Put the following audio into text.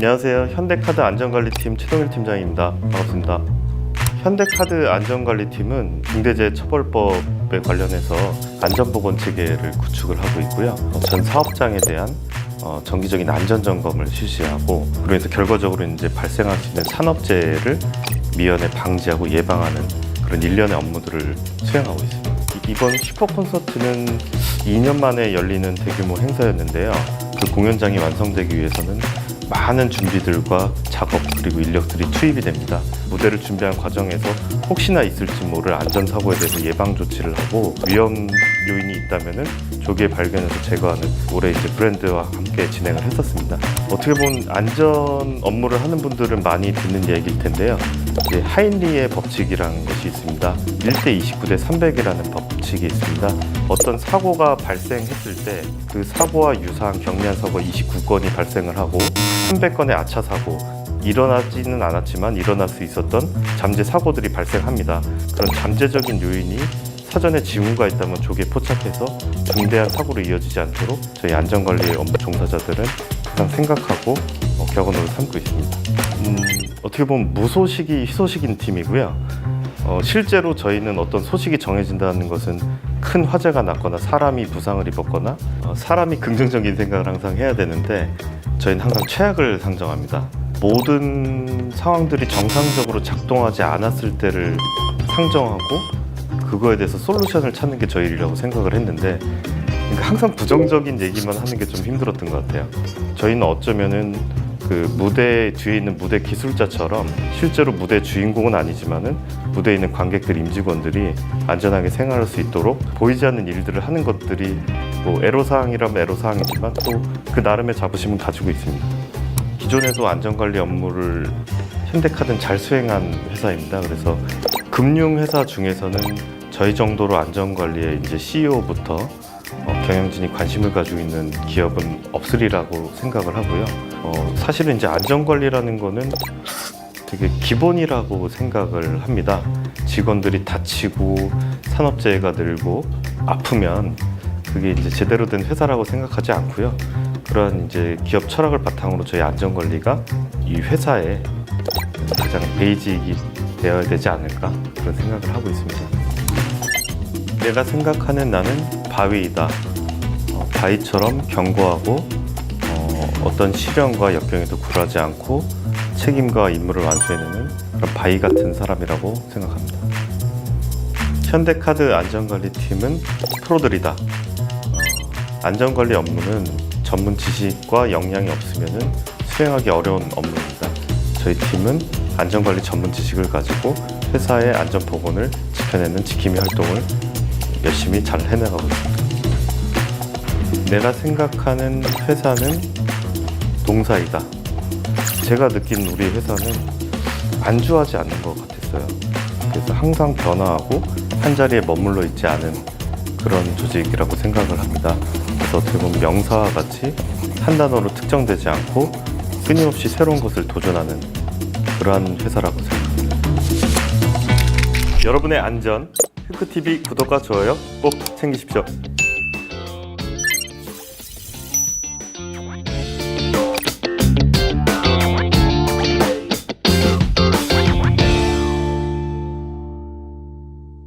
안녕하세요. 현대카드 안전관리팀 최동일 팀장입니다. 반갑습니다. 현대카드 안전관리팀은 중대재해처벌법에 관련해서 안전보건 체계를 구축을 하고 있고요. 어, 전 사업장에 대한 어, 정기적인 안전 점검을 실시하고 그래서 결과적으로 이제 발생할 수 있는 산업재해를 미연에 방지하고 예방하는 그런 일련의 업무들을 수행하고 있습니다. 이- 이번 슈퍼 콘서트는 2년 만에 열리는 대규모 행사였는데요. 그 공연장이 완성되기 위해서는 많은 준비들과 작업 그리고 인력들이 투입이 됩니다. 무대를 준비한 과정에서 혹시나 있을지 모를 안전사고에 대해서 예방 조치를 하고 위험 요인이 있다면은 조기에 발견해서 제거하는 올해 이제 브랜드와 함께 진행을 했었습니다. 어떻게 보면 안전 업무를 하는 분들은 많이 듣는 얘기일 텐데요. 이제 하인리의 법칙이라는 것이 있습니다. 1대 29대 300이라는 법칙이 있습니다. 어떤 사고가 발생했을 때 그 사고와 유사한 경미한 사고가 29건이 발생을 하고 300건의 아차 사고 일어나지는 않았지만 일어날 수 있었던 잠재 사고들이 발생합니다. 그런 잠재적인 요인이 사전에 징후가 있다면 조기에 포착해서 중대한 사고로 이어지지 않도록 저희 안전관리 업무 종사자들은 항상 생각하고 어, 격언으로 삼고 있습니다. 음, 어떻게 보면 무소식이 희소식인 팀이고요. 어, 실제로 저희는 어떤 소식이 정해진다는 것은 큰 화재가 났거나 사람이 부상을 입었거나 어, 사람이 긍정적인 생각을 항상 해야 되는데 저희는 항상 최악을 상정합니다. 모든 상황들이 정상적으로 작동하지 않았을 때를 상정하고 그거에 대해서 솔루션을 찾는 게 저희 일이라고 생각을 했는데 그러니까 항상 부정적인 얘기만 하는 게 좀 힘들었던 것 같아요. 저희는 어쩌면은 그 무대 뒤에 있는 무대 기술자처럼 실제로 무대 주인공은 아니지만은 무대에 있는 관객들 임직원들이 안전하게 생활할 수 있도록 보이지 않는 일들을 하는 것들이 뭐 애로사항이라면 애로사항이지만 또 그 나름의 자부심은 가지고 있습니다. 기존에도 안전관리 업무를 현대카드는 잘 수행한 회사입니다. 그래서 금융회사 중에서는 저희 정도로 안전관리에 이제 CEO부터 어, 경영진이 관심을 가지고 있는 기업은 없으리라고 생각을 하고요. 어, 사실은 이제 안전관리라는 거는 되게 기본이라고 생각을 합니다. 직원들이 다치고 산업재해가 늘고 아프면 그게 이제 제대로 된 회사라고 생각하지 않고요. 그런 이제 기업 철학을 바탕으로 저희 안전관리가 이 회사의 가장 베이직이 되어야 되지 않을까 그런 생각을 하고 있습니다. 내가 생각하는 나는 바위이다. 어, 바위처럼 견고하고 어, 떤 시련과 역경에도 굴하지 않고 책임과 임무를 완수해내는 그런 바위 같은 사람이라고 생각합니다. 현대카드 안전관리팀은 프로들이다. 어, 안전관리 업무는 전문 지식과 역량이 없으면 수행하기 어려운 업무입니다. 저희 팀은 안전관리 전문 지식을 가지고 회사의 안전 보건을 지켜내는 지킴이 활동을 열심히 잘 해나가고 있습니다. 내가 생각하는 회사는 동사이다. 제가 느낀 우리 회사는 안주하지 않는 것 같았어요. 그래서 항상 변화하고 한 자리에 머물러 있지 않은 그런 조직이라고 생각을 합니다. 그래서 보면 명사와 같이 한 단어로 특정되지 않고 끊임없이 새로운 것을 도전하는 그러한 회사라고 생각합니다. 여러분의 안전, 힐크TV 구독과 좋아요 꼭 챙기십시오.